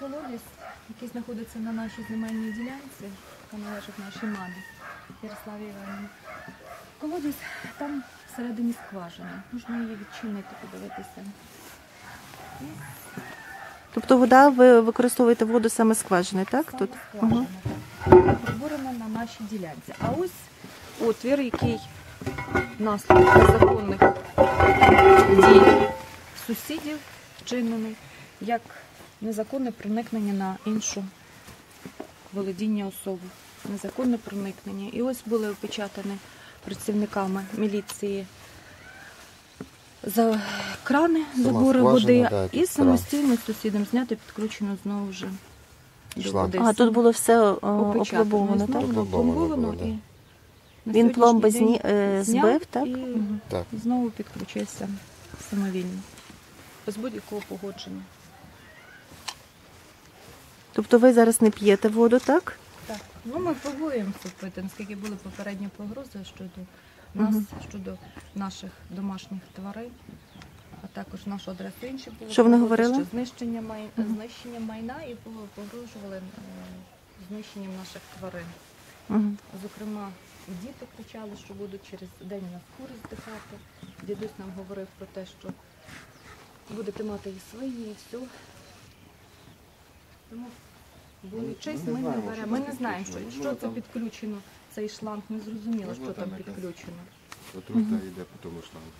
Колодязь, який знаходиться на нашій земельній ділянці, яка належить нашій мамі Ярославі Іванівні. Колодязь там всередині скважина. Можна її відчинити, подивитися. Тобто вода, ви використовуєте воду саме скважини, так? Саме Тут? скважина. Яка Приборена на нашій ділянці. А ось отвір, який наслідок незаконних дій сусідів вчинений, як незаконне проникнення на іншу володіння особи. Незаконне проникнення. І ось були опечатані працівниками міліції за крани забори води да, і самостійно сусідам знято підключено знову вже до Шланг. води. А тут було все Опечатано, опломбовано, так? знову Опломбовано опломбовано було, да. і на Він сьогоднішній пломби день зні, е, зняв збив, так? І. Так. знову підключився самовільно. Без будь-якого погодження. Тобто ви зараз не п'єте воду, так? Так. Ну ми пробуємо вступити, наскільки були попередні погрози щодо нас, Мгм. щодо наших домашніх тварин, а також нашу адресу інші були. Що вони говорили? Що знищення, май... Мгм. знищення майна і погрожували е, знищенням наших тварин. Угу. Зокрема, діти кричали, що будуть через день на кури здихати. Дідусь нам говорив про те, що будете мати і свині, і все. Тому боючись, ми не беремо. Ми не знаємо, що, що це підключено, цей шланг, не зрозуміло, що там підключено. Отрута йде по тому шлангу.